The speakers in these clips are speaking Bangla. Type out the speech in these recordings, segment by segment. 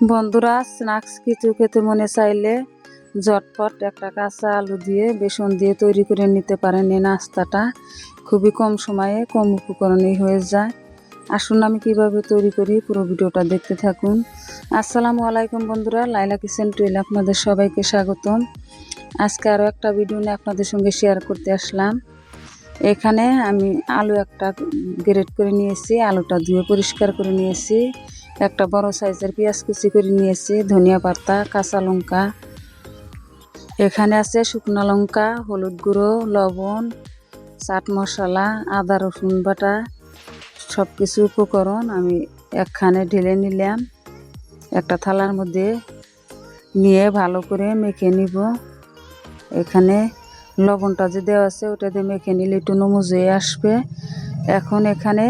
বন্ধুরা স্ন্যাক্স কিছু খেতে মনে চাইলে ঝটপট একটা কাঁচা আলু দিয়ে বেসন দিয়ে তৈরি করে নিতে পারেন। এই নাস্তাটা খুবই কম সময়ে, কম উপকরণেই হয়ে যায়। আসুন আমি কীভাবে তৈরি করি পুরো ভিডিওটা দেখতে থাকুন। আসসালামু আলাইকুম বন্ধুরা লাইলা কিচেন টুয়েলে আপনাদের সবাইকে স্বাগতম। আজকে আরও একটা ভিডিও নিয়ে আপনাদের সঙ্গে শেয়ার করতে আসলাম। এখানে আমি আলু একটা গ্রেড করে নিয়েছি, আলুটা ধুয়ে পরিষ্কার করে নিয়েছি। একটা বড় সাইজের পেঁয়াজ কুচি করে নিয়েছি, ধনিয়া পাতা, কাঁচা লঙ্কা। এখানে আছে শুকনো লঙ্কা, হলুদ গুঁড়ো, লবণ, চাট মশলা, আদা, রসুন বাটা সব কিছু উপকরণ আমি একখানে ঢেলে নিলাম। একটা থালার মধ্যে নিয়ে ভালো করে মেখে নিব। এখানে লবণটা যে দেওয়া আছে, ওটা দিয়ে মেখে নিলে একটু নমুজ আসবে। এখন এখানে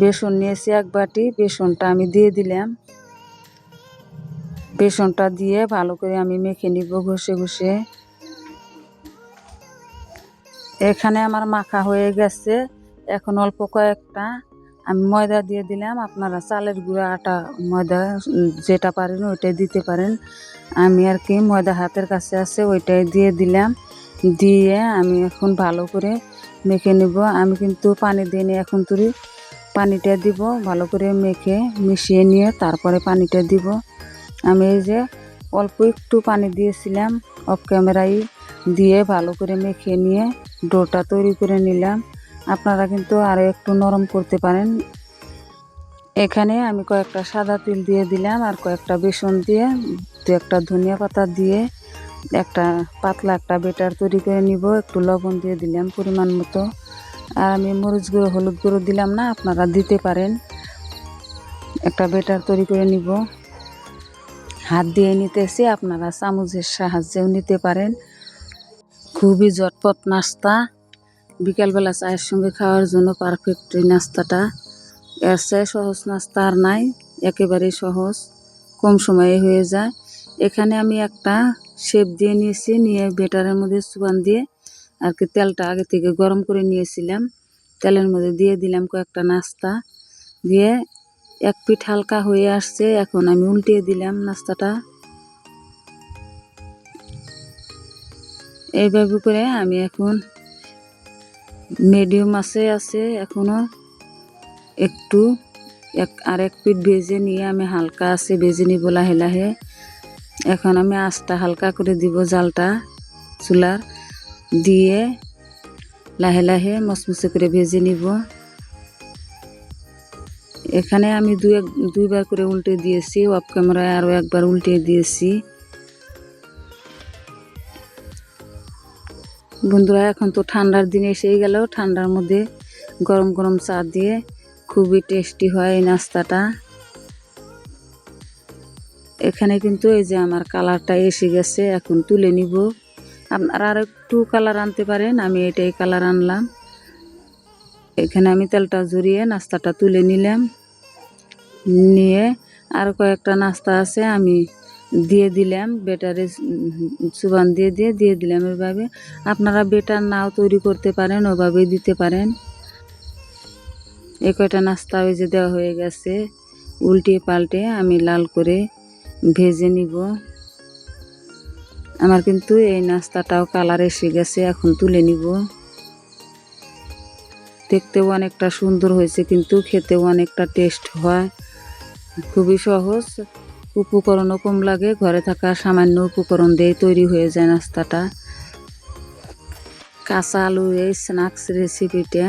বেসন নিয়েছি এক বাটি, বেসনটা আমি দিয়ে দিলাম। বেসনটা দিয়ে ভালো করে আমি মেখে নিব ঘষে ঘষে। এখানে আমার মাখা হয়ে গেছে, এখন অল্প কয়েকটা। আমি ময়দা দিয়ে দিলাম, আপনারা চালের গুঁড়া, আটা, ময়দা, যেটা পারেন ওইটাই দিতে পারেন। আমি আর কি ময়দা হাতের কাছে আছে, ওইটাই দিয়ে দিলাম। দিয়ে আমি এখন ভালো করে মেখে নেব। আমি কিন্তু পানি দিয়ে এখন তুলি পানিটা দিব, ভালো করে মেখে মিশিয়ে নিয়ে তারপরে পানিটা দিব। আমি এই যে অল্প একটু পানি দিয়েছিলাম অফ ক্যামেরাই দিয়ে ভালো করে মেখে নিয়ে ডোটা তৈরি করে নিলাম। আপনারা কিন্তু আরও একটু নরম করতে পারেন। এখানে আমি কয়েকটা সাদা তিল দিয়ে দিলাম আর কয়েকটা বেসন দিয়ে দু একটা ধনিয়া পাতা দিয়ে একটা পাতলা একটা বেটার তৈরি করে নিব। একটু লবণ দিয়ে দিলাম পরিমাণ মতো। আর আমি মরিচ গুঁড়ো, হলুদ গুঁড়ো দিলাম না, আপনারা দিতে পারেন। একটা বেটার তৈরি করে নিব। হাত দিয়ে নিতেছি, আপনারা চামচের সাহায্যেও নিতে পারেন। খুবই ঝটপট নাস্তা। বিকালবেলা চায়ের সঙ্গে খাওয়ার জন্য পারফেক্ট এই নাস্তাটা। এর চেয়ে সহজ নাস্তা আর নাই, একেবারেই সহজ, কম সময়ে হয়ে যায়। এখানে আমি একটা শেপ দিয়ে নিয়েছি, নিয়ে বেটারের মধ্যে সুবান দিয়ে আর কি তেলটা আগে থেকে গরম করে নিয়েছিলাম। তেলের মধ্যে দিয়ে দিলাম কয়েকটা নাস্তা। দিয়ে এক পিঠ হালকা হয়ে আসছে, এখন আমি উল্টিয়ে দিলাম নাস্তাটা। এইভাবে করে আমি এখন মিডিয়াম আছে আছে এখনও একটু এক, আর এক পিঠ ভেজে নিয়ে আমি হালকা আছে, ভেজে নিব লাহে লাহে। এখন আমি আঁচটা হালকা করে দিব জালটা, চুলার। দিয়ে লাহে লাহে মচমচে করে ভেজে নিব। এখানে আমি দু এক, দুইবার করে উল্টে দিয়েছি অফ ক্যামেরায় আরও একবার উল্টে দিয়েছি। বন্ধুরা, এখন তো ঠান্ডার দিন এসেই গেল। ঠান্ডার মধ্যে গরম গরম চা দিয়ে খুবই টেস্টি হয় এই নাস্তাটা। এখানে কিন্তু এই যে আমার কালারটা এসে গেছে, এখন তুলে নিব। আপনারা আর একটু কালার আনতে পারেন, আমি এটাই কালার আনলাম। এখানে আমি তেলটা জড়িয়ে নাস্তাটা তুলে নিলাম। নিয়ে আর কয়েকটা নাস্তা আছে, আমি দিয়ে দিলাম বেটারে চুবান দিয়ে দিয়ে দিয়ে দিলাম এভাবে। আপনারা বেটার নাও তৈরি করতে পারেন, ওভাবেই দিতে পারেন। এ কয়টা নাস্তা ওই যে দেওয়া হয়ে গেছে উল্টে পাল্টে আমি লাল করে ভেজে নিব। আমার কিন্তু এই নাস্তাটাও কালার এসে গেছে, এখন তুলে নিব। দেখতেও অনেকটা সুন্দর হয়েছে, কিন্তু খেতেও অনেকটা টেস্ট হয়। খুবই সহজ, উপকরণও কম লাগে, ঘরে থাকা সামান্য উপকরণ দিয়ে তৈরি হয়ে যায় নাস্তাটা। কাঁচা আলু এই স্ন্যাক্স রেসিপিটা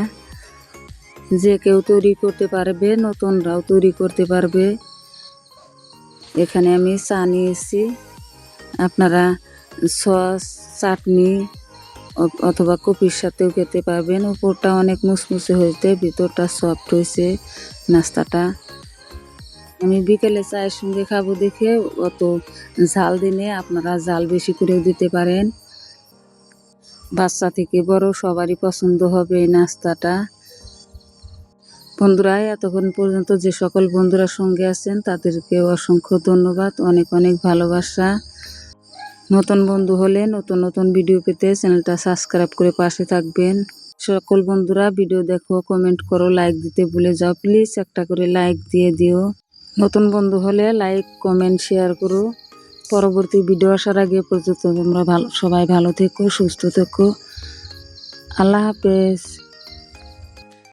যে কেউ তৈরি করতে পারবে, নতুনরাও তৈরি করতে পারবে। এখানে আমি চা নিয়েছি। আপনারা সস, চাটনি অথবা কপির সাথেও খেতে পারবেন। উপরটা অনেক মুসমুসে হয়েছে, ভিতরটা সফট হয়েছে নাস্তাটা। আমি বিকেলে চায়ের সঙ্গে খাব দেখে অত ঝাল দিনে আপনারা জাল বেশি করেও দিতে পারেন। বাচ্চা থেকে বড় সবারই পছন্দ হবে এই নাস্তাটা। বন্ধুরা, এতক্ষণ পর্যন্ত যে সকল বন্ধুরা সঙ্গে আছেন, তাদেরকে অসংখ্য ধন্যবাদ। অনেক অনেক ভালোবাসা। নতুন বন্ধু হলে নতুন নতুন ভিডিও পেতে চ্যানেলটা সাবস্ক্রাইব করে পাশে থাকবেন। সকল বন্ধুরা ভিডিও দেখো কমেন্ট করো লাইক দিতে ভুলে যাও। প্লিজ একটা করে লাইক দিয়ে দিও। নতুন বন্ধু হলে লাইক কমেন্ট শেয়ার করো। পরবর্তী ভিডিও আসার আগে পর্যন্ত তোমরা ভালো সবাই ভালো থেকো, সুস্থ থেকো। আল্লাহ হাফেজ।